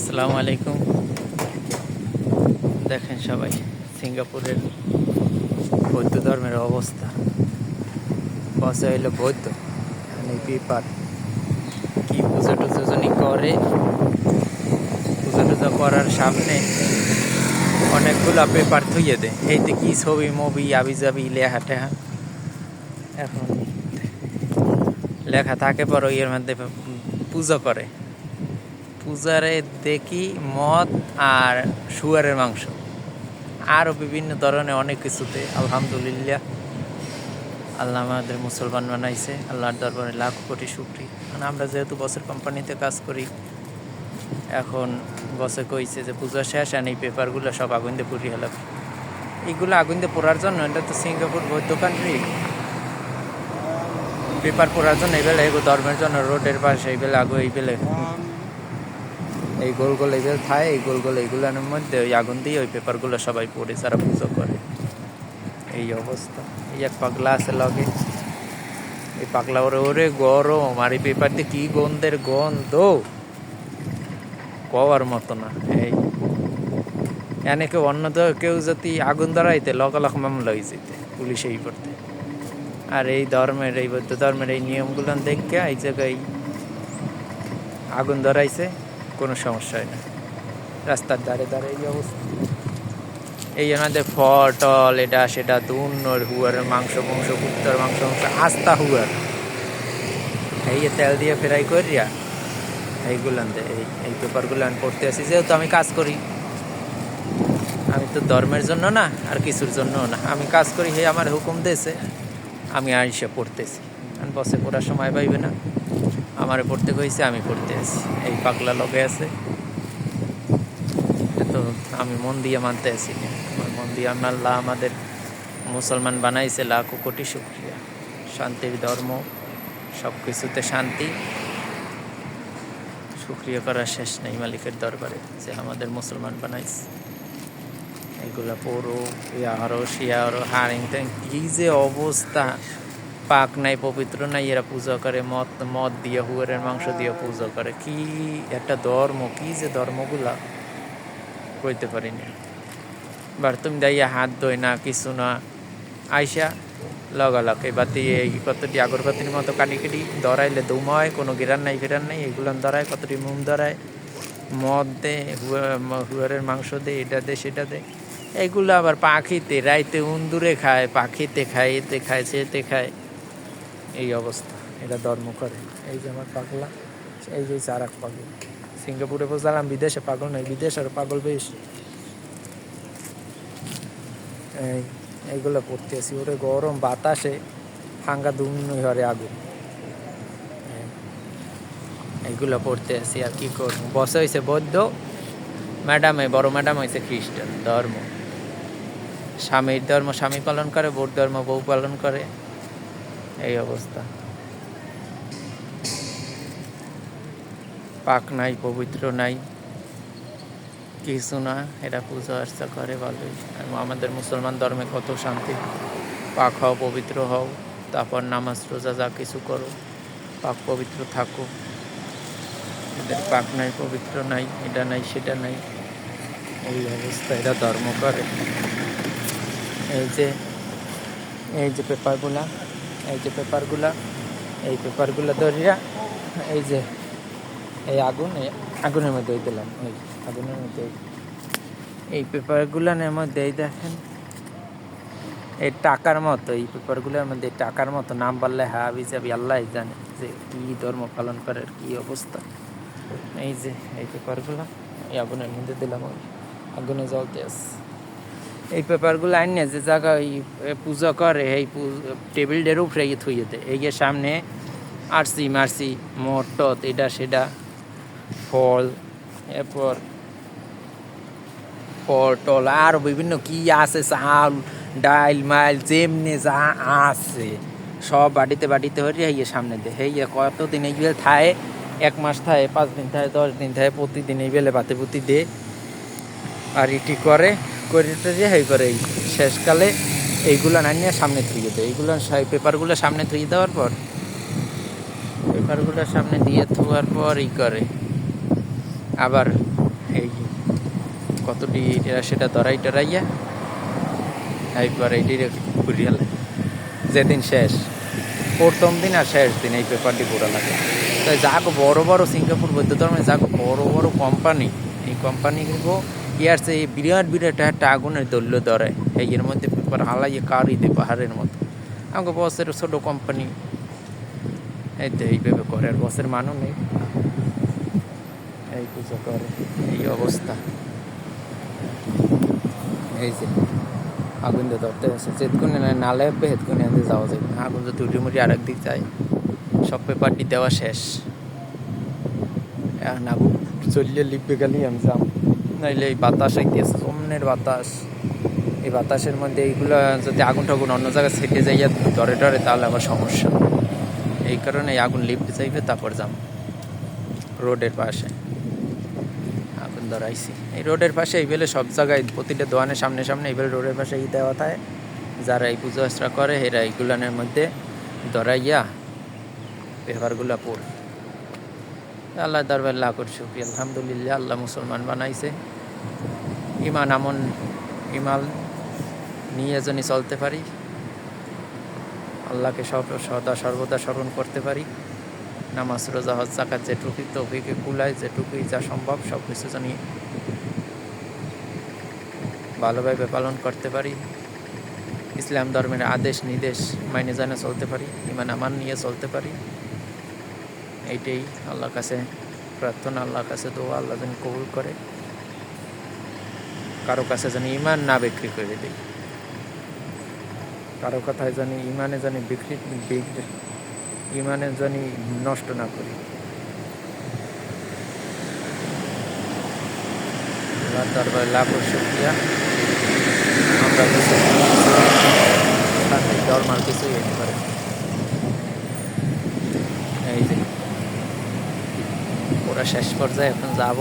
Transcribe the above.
আসসালামু আলাইকুম। দেখেন সবাই, সিঙ্গাপুরের বৌদ্ধ ধর্মের অবস্থা। বসে হইল বৌদ্ধ মানে পেপার কি পুজো টুজো জনি করে, পুজো টুজো করার সামনে অনেকগুলো পেপার থুইয়ে দেয়। এইতে কি ছবি মবি আবি যাবি লেখা টেহা এখন লেখা থাকে পর এর মধ্যে পুজো করে। পূজারে দেখি মদ আর শুয়ারের মাংস। আরও বিভিন্ন ধরনের অনেক কিছুতে, আলহামদুলিল্লাহ। আল্লাহ আমাদের মুসলমান বানাইছে, আল্লাহর দরবারে লাখ কোটি শুক্রি। মানে আমরা যেহেতু বসের কোম্পানিতে কাজ করি, এখন বসে কইছে যে পূজা শেষ আর এই পেপারগুলো সব আগুন দিয়ে পুড়িয়ে হলো এইগুলো আগুন দিয়ে পোড়ার জন্য, এটা তো সিঙ্গাপুর বৌদ্ধ কান্ট্রি পেপার পড়ার জন্য এই বেলা এগো ধর্মের জন্য, রোডের পাশে এই বেলা আগো এই বেলে এই গোল গোল এগুলো থাকে, এই গোল গোল এইগুলোর মধ্যে ওই আগুন দিয়ে ওই পেপারগুলো সবাই পড়ে সারা পুজো করে। এই অবস্থা। এই এক পাগলা আছে লগে। এই পাগলা ওরে ওরে গরম, আর এই পেপার দিয়ে কি গন্ধের গন্ধ? কওয়ার মতো না, এই। এনে কেউ অন্য কেউ যদি আগুন ধরাইতে লগালগ মামলা হয়ে যেতে পুলিশ এই করতে। আর এই ধর্মের, এই বৌদ্ধ ধর্মের এই নিয়মগুলো দেখে এই জায়গায় আগুন ধরাইছে। কোনো সমস্যা হয় না। রাস্তার ধারে ধারে এই অবস্থা। এই আমাদের ফটল এটা সেটা দুন্নর হুয়ার, মাংস মাংস কুত্তর মাংস মাংস, আস্তা হুয়ার। এই তেল দিয়ে ফ্রাই করিয়া এইগুলান দে, এই এই পেপারগুলো আমি পড়তে আসি যেহেতু আমি কাজ করি। আমি তো ধর্মের জন্য না, আর কিছুর জন্য না। আমি কাজ করি, হে আমার হুকুম দিয়েছে আমি আইসে পড়তেছি। বসে পড়ার সময় পাইবে না। আমারে পড়তে কইছে, আমি পড়তে আছি এই পাগলা লগে আছে। তো আমি মন দিয়ে মানতে আছি মন দিয়ে আল্লাহ আমাদের মুসলমান বানাইছে লাখো কোটি শুক্রিয়া। শান্তির ধর্ম সব কিছুতে শান্তি। শুক্রিয়া করার শেষ নেই মালিকের দরবারে যে আমাদের মুসলমান বানাইছে। এগুলা পড়ো ইয়ারো শিয়ারো হারিং ট্যাং কি যে অবস্থা। পাক নাই, পবিত্র নাই, এরা পূজা করে, মদ মদ দিয়ে, হুয়ারের মাংস দিয়ে পূজা করে। কি একটা ধর্ম, কি যে ধর্মগুলা? কইতে পারি না এবার তুমি দাইয়া হাত ধোয় না, কিছু না। আইসা লগালগ এই বাতি, এই কতটি আগরবাতির মতো কাটি কাটি ধরাইলে দুময় কোনো গিরান নাই, ফিরান নাই এগুলো ধরায়, কতটি মুম ধরায়। মদ দে, হুয়া- হুয়ারের মাংস দে, এটা দে, সেটা দে। এগুলো আবার পাখিতে, রাইতে উন্দুরে খায়, পাখিতে খায়, এতে খায়, সেতে খায়। এই অবস্থা এটা ধর্ম করে। এই যে আমার পাগলা এই যে আর এক পাগল। সিঙ্গাপুরে বুঝলাম বিদেশে পাগল নয় বিদেশ আর পাগল বেশি। এই এইগুলো পড়তে আসি ওরে গরম বাতাসে হাঙ্গা দুমনি হরে আগুন এই, এইগুলো পড়তে আসি আর কি করব। বসে হয়েছে বৌদ্ধ ম্যাডামে বড় ম্যাডাম হয়েছে খ্রিস্টান ধর্ম। স্বামীর ধর্ম স্বামী পালন করে বৌদ্ধ ধর্ম বউ পালন করে। এই অবস্থা। পাক নাই, পবিত্র নাই, কিছু না, এরা পুজো আর্চা করে ভালোই। আমাদের মুসলমান ধর্মে কত শান্তি। পাক হও, পবিত্র হও, তারপর নামাজ, রোজা, যা কিছু করো, পাক পবিত্র থাকো। এদের পাক নাই, পবিত্র নাই, এটা নাই, সেটা নাই। এই অবস্থা, এরা ধর্ম করে। এই যে এই যে পেপারগুলা এই যে পেপারগুলা, এই পেপারগুলা ধরিয়া এই যে এই আগুন, এই আগুনের মধ্যে দিলাম, এই আগুনের মধ্যে এই- পেপারগুলার মধ্যে দেখেন, এই টাকার মতো, এই পেপারগুলোর মধ্যে টাকার মতো নাম বললে হাবি যাবি, আল্লাহ জানে যে কি ধর্ম পালন করে কি অবস্থা। এই যে, এই পেপারগুলো, এই আগুনের মধ্যে দিলাম আগুনে জ্বলতে আছে। এই পেপারগুলো আনিয়ে যে জায়গা ওই পূজা করে, এই টেবিলটার উপরে ইয়ে থুইয়ে দেয়। এই সামনে আরসি মারসি মটত এটা সেটা, ফল, এরপর ফল, টল, আর বিভিন্ন কি আছে, চাল, ডাইল, মাইল, যেমনি যা আছে, সব বাড়িতে বাড়িতে হয়ে ইয়ে সামনে দে হেই কতদিন এই বেলে থায়, এক মাস থায়, পাঁচ দিন থায়, দশ দিন থায়, প্রতিদিন এই বেলে বাতে পুতি দে আর এটি করে করে যে হেই করে শেষকালে এইগুলো না নিয়ে সামনে থুয়ে দেয়। এইগুলো পেপারগুলো সামনে থুয়ে দেওয়ার পর, পেপারগুলো সামনে দিয়ে থোয়ার পর ই করে। আবার এই কতটি সেটা ধরাই টরাইয়া এইবার এইটি ঘুরিয়ে যেদিন শেষ, প্রথম দিন আর শেষ দিন এই পেপারটি পুরো লাগে। তাই যাক বড় বড় সিঙ্গাপুর বৌদ্ধ ধর্মে, যাক বড় বড় কোম্পানি, এই কোম্পানিগুলো ইয়ার সে বিরাট বিরাট একটা আগুনের দল্য ধরে। এই এর মধ্যে পেপার হালাইয়ে কারিতে পাহাড়ের মতো। আমাকে বসের ছোটো কোম্পানি এই তো এইভাবে করে, আর বসের মানও নেই। এই পুজো করে, এই অবস্থা। এই যে, আগুন তো ধরতে আছে যেতক্ষণে নালে হবে হেতক্ষণে আনতে যাওয়া যায় আগুন তো উঠে মুটি আরেক দিক যায়। সব পেপারটি দেওয়া শেষ। এখন আগুন চললে লিপবে গেলেই আমি যাম নাইলে এই বাতাস আইতেছে অন্যের বাতাস। এই বাতাসের মধ্যে এইগুলো যদি আগুন টাগুন অন্য জায়গায় ছেটে যাইয়া ধরে ধরে তাহলে আবার সমস্যা। এই কারণে আগুন লিফট যাইবে, তারপর যাম। রোডের পাশে। আগুন ধরাইছি। এই রোডের পাশে এই বেলে সব জায়গায় প্রতিটা দোকানের সামনে সামনে এই বেলে রোডের পাশে ই দেওয়া থাকে। যারা এই পুজো আশ্রা করে, এরা এইগুলানের মধ্যে ধরাইয়া পেপারগুলা পড়ে। আল্লাহ দরবার লাখ শুক্রিয়া। আলহামদুলিল্লাহ, আল্লাহ মুসলমান বানাইছে। ইমান আমন ইমাল নিয়ে জনই চলতে পারি, আল্লাহকে সব সদা সর্বদা স্মরণ করতে পারি, নামাজ, রোজা, হজ জাকাত যেটুকুই তৌফিকে কুলায়, যেটুকুই যা সম্ভব সব কিছু জানি ভালোভাবে পালন করতে পারি, ইসলাম ধর্মের আদেশ, নির্দেশ মাইনে জানে চলতে পারি, ইমান আমান নিয়ে চলতে পারি, এইটাই আল্লাহর কাছে প্রার্থনা, আল্লাহর কাছে দোয়া, আল্লাহ যেন কবুল করে। কারও কাছে যেন ইমান না বিক্রি করে দিই। কারও কথায় জানি ইমানে জানি বিক্রি ইমানে জানি নষ্ট না করি। দরবার লাখ শুক্রিয়া। আমরা ধর্ম আর কিছুই হতে পারে এই যে, ওরা শেষ পর্যায়ে এখন যাব।